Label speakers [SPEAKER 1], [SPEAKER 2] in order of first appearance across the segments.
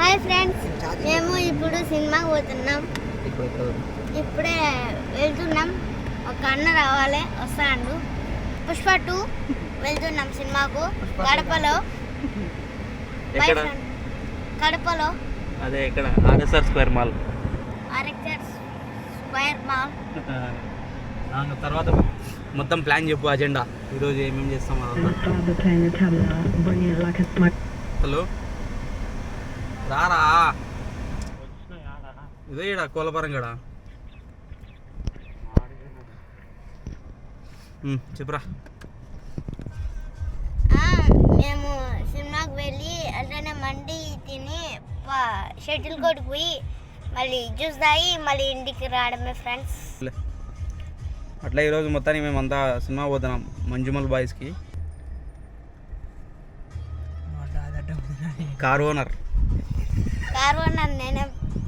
[SPEAKER 1] Hi friends మేము ఇప్పుడు సినిమాకి పోతున్నాం.
[SPEAKER 2] ఇప్పుడు
[SPEAKER 1] వెళ్తున్నాం. ఒక అన్న రావాలి వస్తాడు. పుష్ప టూ వెళ్తున్నాం సినిమాకు. కడపలో. కడపలో.
[SPEAKER 2] అదే ఎక్కడ? RSR square mall.
[SPEAKER 1] ఆర్ఎక్టర్ square mall.
[SPEAKER 2] తర్వాత మొత్తం ప్లాన్ చెప్పు అజెండా. ఈరోజు ఏమేమి చేస్తాం అదంతా. రారా? ఇదే ఈడ కోలపురం గడ చెప్పురా.
[SPEAKER 1] ఆ, మేము సినిమాకి వెళ్ళి అట్లనే మండి తిని షటిల్ కోర్టుకు పోయి మళ్ళీ జ్యూస్ తాగి మళ్ళీ ఇంటికి రావడమే ఫ్రెండ్స్.
[SPEAKER 2] అట్లా ఈరోజు మొత్తానికి మేమంతా సినిమా పోతున్నాం మంజుమల్ బాయ్స్కి. Car owner.
[SPEAKER 1] కారు అన్నాను నేనే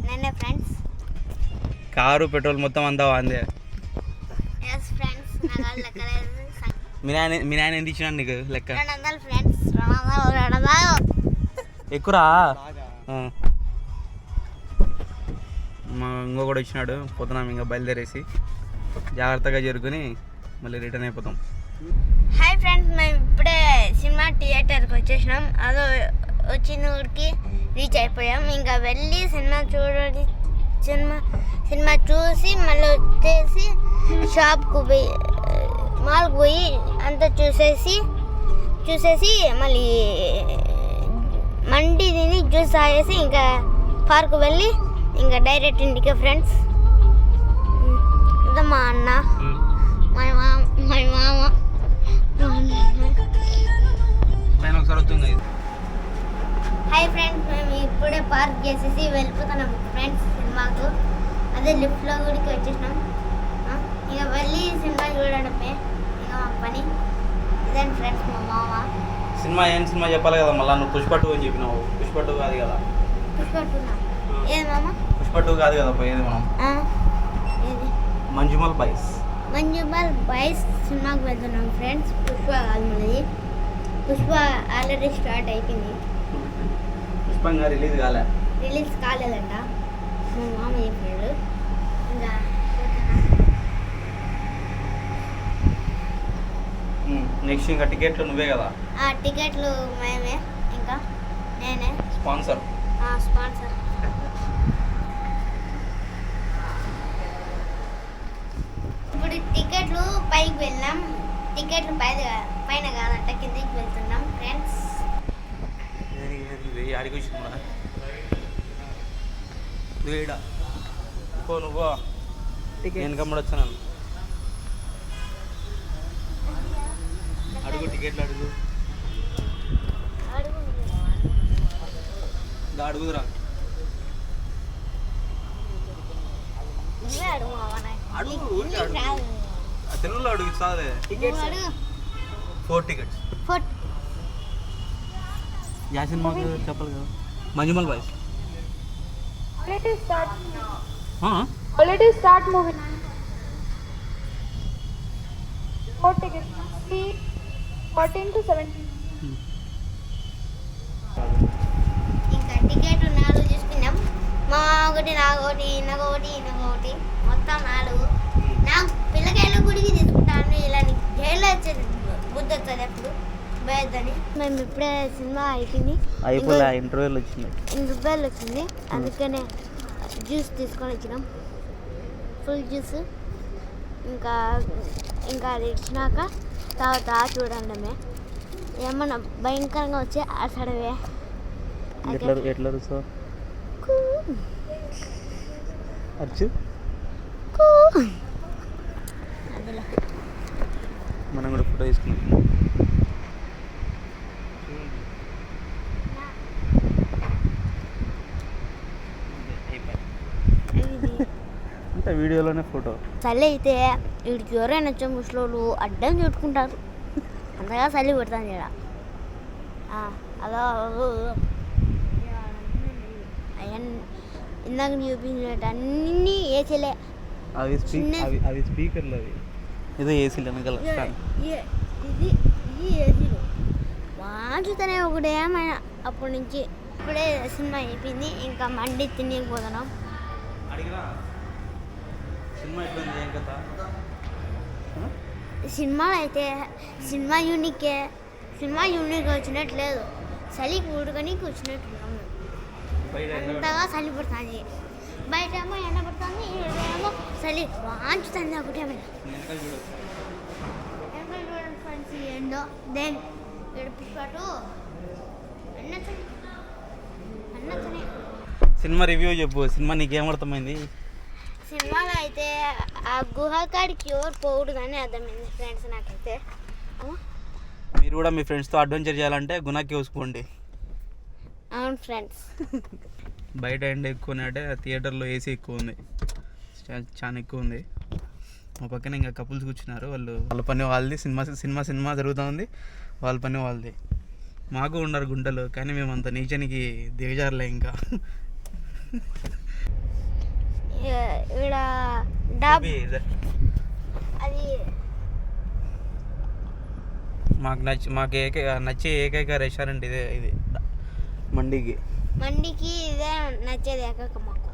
[SPEAKER 1] నేనే ఫ్రెండ్స్
[SPEAKER 2] కారు పెట్రోల్ మొత్తం అంతా అందే
[SPEAKER 1] ఎస్ ఫ్రెండ్స్ నాకు లెక్కలేదు
[SPEAKER 2] మీ నాయన మీ నాయన ఎంత ఇచ్చినాడు నీకు లెక్క?
[SPEAKER 1] రెండు వందలు ఫ్రెండ్స్ రెండు వందలు రెండు వందలు
[SPEAKER 2] ఎక్కురా ఆ. మా ఇంకో కూడా ఇచ్చినాడు. పోతున్నాం ఇంకా బయలుదేరేసి. జాగ్రత్తగా జరుపుకొని మళ్ళీ రిటర్న్ అయిపోతాం.
[SPEAKER 1] హాయ్ ఫ్రెండ్స్ మేము ఇప్పుడే సినిమా థియేటర్కి వచ్చేసినాం. అదో వచ్చిన ఊరికి రీచ్ అయిపోయాం. ఇంకా వెళ్ళి సినిమా చూడండి సినిమా సినిమా చూసి మళ్ళీ వచ్చేసి షాప్కు పోయి మాల్కి పోయి అంతా చూసేసి చూసేసి మళ్ళీ మండి తిని జ్యూస్ తాగేసి ఇంకా పార్కు వెళ్ళి ఇంకా డైరెక్ట్ ఇంటికి ఫ్రెండ్స్ ఇదా మా అన్న మా మామ మా మామ.
[SPEAKER 2] ఒకసారి వస్తుంది
[SPEAKER 1] హాయ్ ఫ్రెండ్స్ మేము ఇప్పుడే పార్క్ చేసేసి వెళ్ళిపోతున్నాం ఫ్రెండ్స్ సినిమాకు. అదే లిఫ్ట్లో గుడికి వచ్చేసినాం. ఇక వెళ్ళి సినిమా చూడడమే ఇక మా పని. ఇదే ఫ్రెండ్స్ మా మామ.
[SPEAKER 2] సినిమా ఏం సినిమా చెప్పాలి కదా మళ్ళీ నువ్వు పుష్ప టూ అని చెప్పినావు. పుష్ప టూ కాదు. కదా
[SPEAKER 1] పుష్పట్టున్నా ఏది మామ?
[SPEAKER 2] పుష్ప టూ కాదు కదా పోయేది మనం. మంజుమల్ బాయ్స్
[SPEAKER 1] మంజుమల్ బాయ్స్ సినిమాకి వెళ్తున్నాం ఫ్రెండ్స్ పుష్ప కాదు మనది. పుష్ప ఆల్రెడీ స్టార్ట్ అయిపోయింది.
[SPEAKER 2] పుష్పంగా రిలీజ్ కాలే.
[SPEAKER 1] రిలీజ్ కాలేదంట. మా మామ చెప్పాడు. ఇంకా
[SPEAKER 2] నెక్స్ట్ ఇంకా టికెట్లు నువ్వే కదా?
[SPEAKER 1] ఆ టికెట్లు మేమే ఇంకా నేనే.
[SPEAKER 2] స్పాన్సర్.
[SPEAKER 1] ఆ స్పాన్సర్. ఇప్పుడు టికెట్లు పైకి వెళ్ళాం టికెట్లు పైన పైన కాదంట కిందికి వెళ్తున్నాం ఫ్రెండ్స్.
[SPEAKER 2] ఆడికి వచ్చిందా వీడ పో నువ్వు నేను కమ్మడి వచ్చాను అడుగు టికెట్లు అడుగు
[SPEAKER 1] అడుగు
[SPEAKER 2] దా అడుగుదురా
[SPEAKER 1] నువ్వే అడుగు మామ నాకు.
[SPEAKER 2] అడుగు,
[SPEAKER 1] నీకు-
[SPEAKER 2] ఊరికే
[SPEAKER 1] నీకు
[SPEAKER 2] అడుగు.
[SPEAKER 1] రాదు.
[SPEAKER 2] ఆ తెలుగులో అడుగు సాదే
[SPEAKER 1] నువ్వు అడుగు.
[SPEAKER 2] ఫోర్ టికెట్స్
[SPEAKER 1] ఫోట్
[SPEAKER 2] యా సినిమాకి చెప్పాలి కదా. Manjummel boys.
[SPEAKER 3] Tickets. Seat 14 to 17.
[SPEAKER 1] ఇంకా టికెట్ నాలుగు తీసుకున్నాం మా ఒకటి నాకు ఒకటి నాకు ఒకటి ఈయనకు ఒకటి మొత్తం నాలుగు. నాకు పిల్లకాయల గుడికి తీసుకుంటాను ఇలా జైల్లో వచ్చేది బుద్ధి వస్తుంది ఎప్పుడు? మేము ఇప్పుడే సినిమా అయిపోయింది.
[SPEAKER 2] అయిపోలే ఇంటర్వ్యూలు వచ్చింది?
[SPEAKER 1] ఇన్ని రూపాయలు వచ్చింది. అందుకనే జ్యూస్ తీసుకొని వచ్చినాం. Full juice. ఇంకా ఇంకా అది ఇచ్చినాక తాగుతా చూడండమే ఏమన్నా భయంకరంగా వచ్చే అసడవే.
[SPEAKER 2] ఎట్లా ఎట్లా రుసో? మనం కూడా ఫోటో తీసుకున్నాం
[SPEAKER 1] ఇది
[SPEAKER 2] అంటే వీడియోలోనే ఫోటో.
[SPEAKER 1] చలి అయితే వీడికి ఎవరైనా వచ్చే ముసలోళ్ళు అడ్డం చుట్టుకుంటారు అంతగా చలి పెడతాను ఇక్కడ అలా అవన్నీ ఇందాక చూపించినట్టు అన్నీ ఏసీలే.
[SPEAKER 2] అవి అవి అవి స్పీకర్లు అవి. ఏదో ఏసీలు వెనకాల
[SPEAKER 1] ఇది ఇది ఏసీలు. మార్చుతూనే ఒకటేమైనా అప్పటి నుంచి. ఇప్పుడే సినిమా అయిపోయింది. ఇంకా మండి తినేకపోతున్నాం
[SPEAKER 2] అడిగిరా? సినిమా ఎట్లుంది ఏం కథ?
[SPEAKER 1] సినిమాలు అయితే సినిమా యూనికే సినిమా యూనిక్ వచ్చినట్టు లేదు. చలి కూడుకొని కూర్చున్నట్టు ఉన్నాము
[SPEAKER 2] బయట ఎండ
[SPEAKER 1] అంతగా చలి పడుతుంది. బయట ఏమో ఎండ పడుతుంది ఏమో చలి వాంచుతుంది ఒకటేమో చూడండి ఫ్రెండ్స్ ఏందో దెన్ గడిపిపాటు అన్నతనే అన్నతనే
[SPEAKER 2] సినిమా రివ్యూ చెప్పు. సినిమా నీకేం అర్థమైంది?
[SPEAKER 1] సినిమాలో అయితే ఆ గుహ కాడికి ఎవరు పోవుడు కానీ అర్థమైంది ఫ్రెండ్స్ నాకైతే.
[SPEAKER 2] మీరు కూడా మీ ఫ్రెండ్స్తో అడ్వెంచర్ చేయాలంటే గుణాకి చూసుకోండి
[SPEAKER 1] అవును ఫ్రెండ్స్.
[SPEAKER 2] బయట ఎండ ఎక్కువ అంటే థియేటర్లో ఏసీ ఎక్కువ ఉంది. చాలా ఎక్కువ ఉంది. మా పక్కన ఇంకా కపుల్స్ కూర్చున్నారు. వాళ్ళు వాళ్ళ పని వాళ్ళది. సినిమా సినిమా సినిమా జరుగుతూ ఉంది వాళ్ళ పని వాళ్ళది. మాకు ఉన్నారు గుంటలు కానీ మేము అంత నీచానికి దిగజారలే ఇంకా.
[SPEAKER 1] ఇక్కడ డబ్ అది
[SPEAKER 2] మాకు నచ్చి మాకు ఏకైక నచ్చే ఏకైక రెస్టారెంట్ ఇదే ఇది. మండికి.
[SPEAKER 1] మండికి ఇదే నచ్చేది ఏకక మాకు.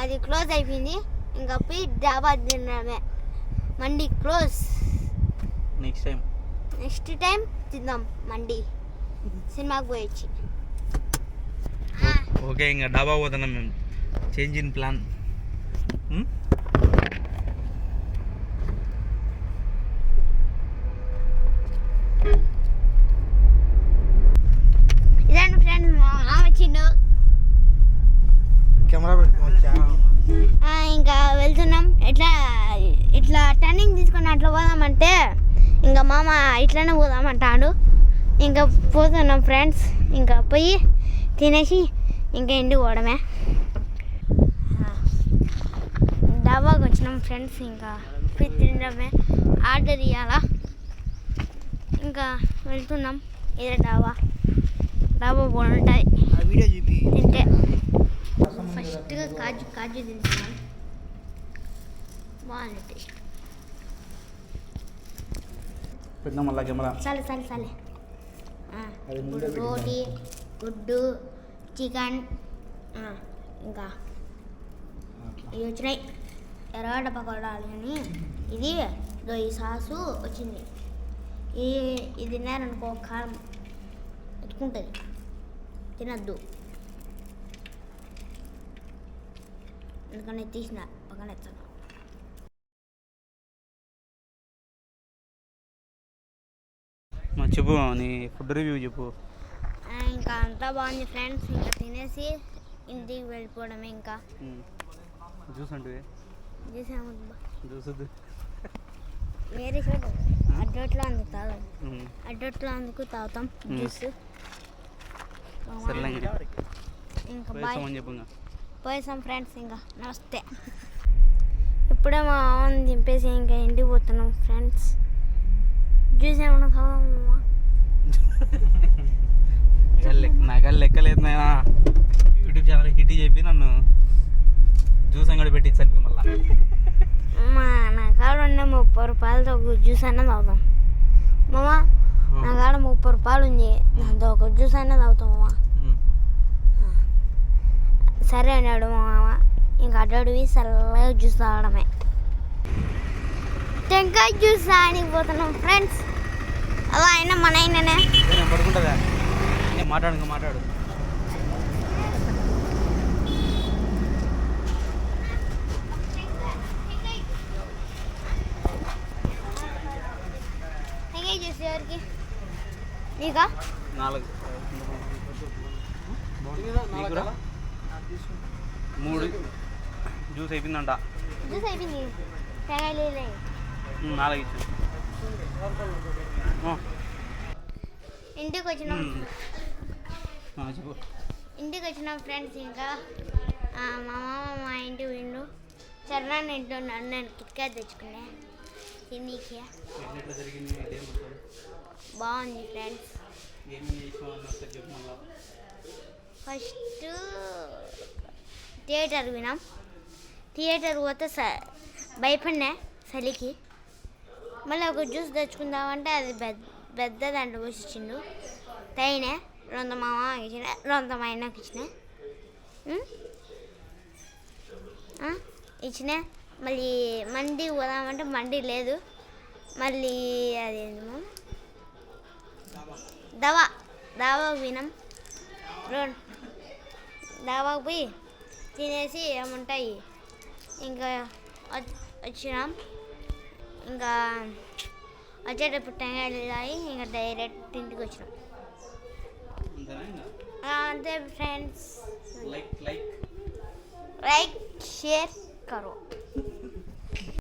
[SPEAKER 1] అది క్లోజ్ అయిపోయింది. ఇంకా పోయి డాబా తినడమే. మండి close
[SPEAKER 2] next time
[SPEAKER 1] next time తిందాం మండి. సినిమాకి పోయొచ్చి.
[SPEAKER 2] ఓకే ఇంకా డాబా పోతున్నాం మేము. చేంజ్ ఇన్ ప్లాన్
[SPEAKER 1] ఇదండి మా మామ వచ్చిండు
[SPEAKER 2] కెమెరా పెట్టుకోవచ్చా?
[SPEAKER 1] ఆ, ఇంకా వెళ్తున్నాం. ఎట్లా ఇట్లా టర్నింగ్ తీసుకొని అట్లా పోదామంటే ఇంకా మామ ఇట్లానే పోదామంటాడు. ఇంకా పోతున్నాం ఫ్రెండ్స్. ఇంకా పోయి తినేసి ఇంకా ఇంటికి పోవడమే ఆ, డాబాకి వచ్చినాం ఫ్రెండ్స్ ఇంకా. పోయి తినడమే. ఆర్డర్ ఇవ్వాలా ఇంకా వెళ్తున్నాం. ఇదే డాబా. డాబా బాగుంటుంది
[SPEAKER 2] చూపి.
[SPEAKER 1] తింటే. ఫస్ట్గా కాజు కాజు తింటున్నాం. బాగుంది టేస్ట్. చాలు చాలు చాలే. ఇప్పుడు రోటీ గుడ్డు చికెన్. ఇంకా. ఇవి వచ్చినాయి. ఎర్రగడ్డ పకోడాలు అని ఇది ఈ సాసు వచ్చింది. ఈ ఇది తిన్నారనుకో కారం ఎత్తుకుంటుంది తినద్దు. ఎందుకని తీసిన? పక్కన ఎత్తాను.
[SPEAKER 2] మా చెప్పు నీ ఫుడ్ రివ్యూ చెప్పు.
[SPEAKER 1] ఇంకా అంతా బాగుంది ఫ్రెండ్స్. ఇంకా తినేసి ఇంటికి వెళ్ళిపోవడమే ఇంకా.
[SPEAKER 2] జ్యూస్ అంటే వద్దు
[SPEAKER 1] వేరే చోట అడ్డట్లో అందుకు తాగాం అడ్డట్లో అందుకు తాగుతాం.
[SPEAKER 2] మ్మ్.
[SPEAKER 1] జ్యూస్.
[SPEAKER 2] ఇంకా
[SPEAKER 1] బాయ్ పోయేసాం ఫ్రెండ్స్ ఇంకా. నమస్తే. ఇప్పుడే మా మామని దింపేసి ఇంకా ఇంటికి పోతున్నాం ఫ్రెండ్స్. జ్యూస్ ఏమన్నా కావాలమ్మా
[SPEAKER 2] నాకు లెక్కలేదు నాయనా. యూట్యూబ్ ఛానల్ హిట్ చెప్పి నన్ను. జ్యూస్ అంగడి పెట్టించాను
[SPEAKER 1] మా నా కాడ ఉన్న ముప్పై రూపాయలతో ఒక జ్యూస్ అన్న తాగుతాం. మామ నా కాడ ముప్పై రూపాయలు ఉంది. దాంతో ఒక జ్యూస్ అన్న తాగుతాం మామ. సరే అన్నాడు మా మామ. ఇంకా అడ్డడివి చల్లగా జ్యూస్ తాగడమే. టెంకాయ జ్యూస్ తాగడానికి పోతున్నాం ఫ్రెండ్స్. అలా అయినా మన అయిననే.
[SPEAKER 2] మాట్లాడు మాట్లాడు
[SPEAKER 1] టెంకాయ జ్యూస్ ఎవరికి నీకా
[SPEAKER 2] నాలుగు నీకురా? మూడు. జ్యూస్ అయిపోయిందంట.
[SPEAKER 1] జ్యూస్ అయిపోయింది.
[SPEAKER 2] నాలుగు ఇచ్చు
[SPEAKER 1] ఇంటికి వచ్చినాం. ఇంటికి వచ్చినాం ఫ్రెండ్స్ ఇంకా. మా మామ మా ఇంటి విండు చరణాన్ని ఇంట్లో ఉన్నాడు నేను కిట్కాట్ తెచ్చుకునే తినీకి బాగుంది ఫ్రెండ్స్. ఫస్ట్ థియేటర్ విన్నాం. థియేటర్ పోతే స భయపడినా చలికి. మళ్ళీ ఒక జ్యూస్ తెచ్చుకుందామంటే అది పెద్ద పెద్ద దాంట్లో పోసిచ్చిండు. తైనే రొంత మామ ఇచ్చిన రొంత మా ఆయనకి ఇచ్చిన. ఇచ్చిన మళ్ళీ మండి పోదామంటే మండి లేదు. మళ్ళీ అదేమో దవా. దావాకు పోయినాం. రెండు దావాకు పోయి తినేసి ఏముంటాయి? ఇంకా వచ్- వచ్చినాం. ఇంకా వచ్చేటప్పుడు టెంకాయలు తాగి ఇంకా డైరెక్ట్ ఇంటికి వచ్చినాం. అంతే ఫ్రెండ్స్. లైక్ షేర్ కరో